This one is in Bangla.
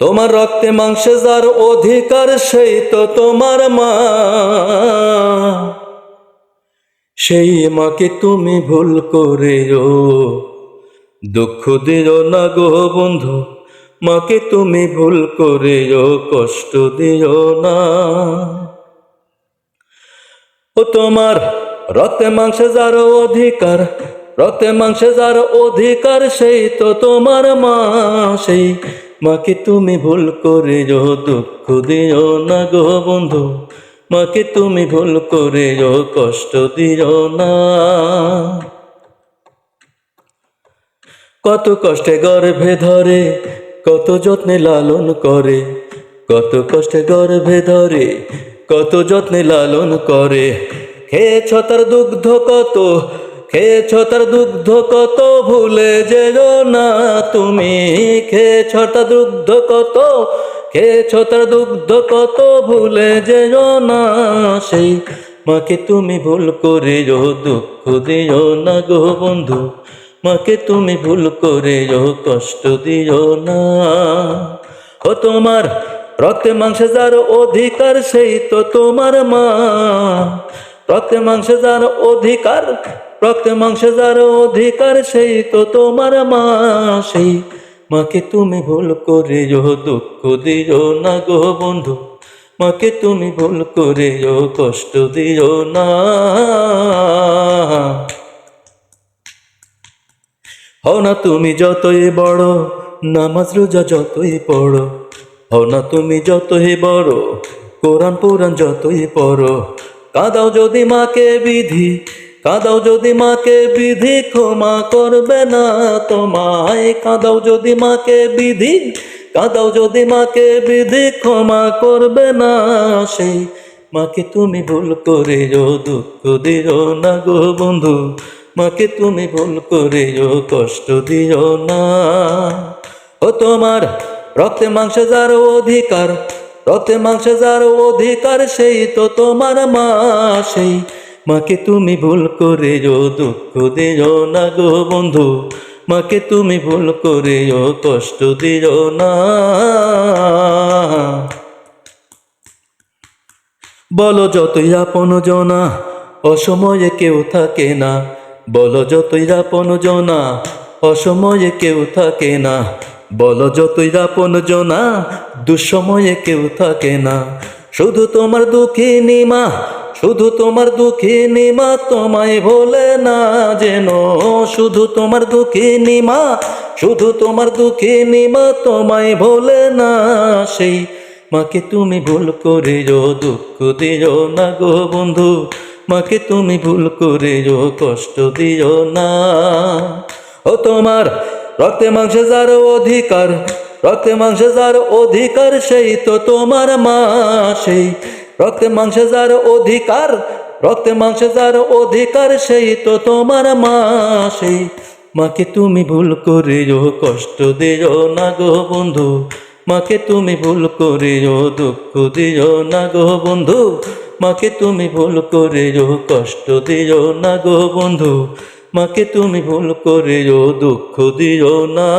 তোমার রক্তে মাংসে যার অধিকার সেই তো তোমার মা। সেই মাকে তুমি ভুল করেও। দুঃখ দিও না গো বন্ধু, মাকে তুমি ভুল করেও, কষ্ট দিও না। ও তোমার রক্তে মাংসে যার অধিকার, রক্তে মাংসে যার অধিকার সেই তো তোমার মা। সেই মাকে তুমি ভুল করে যো দুঃখ দিও না গো বন্ধু। মাকে তুমি ভুল করে যো কষ্ট দিও না। কত কষ্টে গর্ভে ধরে, কত যত্নে লালন করে, কত কষ্টে গর্ভে ধরে, কত যত্নে লালন করে। খেয়েছ তার দুগ্ধ কত, খেয়েছ তার দুগ্ধ কত, ভুলে যেও না, তুমি খেয়েছ তার দুগ্ধ কত? খেয়েছ তার দুগ্ধ কত? ভুলে যেও না, সেই মাকে তুমি ভুল করে দুঃখ দিও না গো বন্ধু। মাকে তুমি ভুল করে কষ্ট দিও না। ও তোমার রক্তে মাংসে যার অধিকার, সেই তো তোমার মা। রক্তে মাংসে যার অধিকার রক্তে মাংসে যার অধিকার সেই তো তোমার মা। সেই মাকে তুমি ভুল করে দুঃখ দিও না গো বন্ধু। মাকে তুমি ভুল করে কষ্ট দিও না। হও না তুমি যতই বড়, নামাজ রোজা যতই পড়ো। হও না তুমি যতই বড়, কোরআন পুরাণ যতই পড়ো। কাদাও যদি মাকে বিধি কাঁদাও যদি মাকে বিধি ক্ষমা করবে না তোমায়, কাঁদাও যদি মাকে বিধি, কাঁদাও যদি মাকে বিধি ক্ষমা করবে না, সেই মাকে তুমি ভুল করে দুঃখ দিও না গো বন্ধু, মাকে তুমি ভুল করে কষ্ট দিও না। ও তোমার রক্তে মাংসে যার অধিকার, রক্তে মাংসে যার অধিকার, সেই তো তোমার মা, সেই মাকে তুমি ভুল করে যো দুঃখ দিও না গো বন্ধু। মাকে তুমি ভুল করে যো কষ্ট দিও না। বলো যতই আপন জনা, অসময়ে কেউ থাকে না। বলো যতই আপন জনা, অসময়ে কেউ থাকে না। বলো যতই আপন জনা, দুঃসময়ে কেউ থাকে না। শুধু তোমার দুঃখী নিমা শুধু তোমার দুঃখী নিমা তোমায় ভোলে না যেন। শুধু তোমার দুঃখী নিমা, শুধু তোমার দুঃখী নিমা তোমায় ভোলে না সেই। মাকে তুমি ভুল করে দুঃখ দিও না গো বন্ধু। মাকে তুমি ভুল করে কষ্ট দিও না। ও তোমার রক্তে মাংসে যার অধিকার, রক্তে মাংসে যার অধিকার সেই তো তোমার মা, সেই রক্তে মাংসে যার অধিকার, রক্তে মাংসে যার অধিকার, সেই তো তোমার মা। সেই মাকে তুমি ভুল করে কষ্ট দিও না গো বন্ধু। মাকে তুমি ভুল করে দুঃখ দিও না গো বন্ধু। মাকে তুমি ভুল করে কষ্ট দিও না গো বন্ধু। মাকে তুমি ভুল করে দুঃখ দিও না।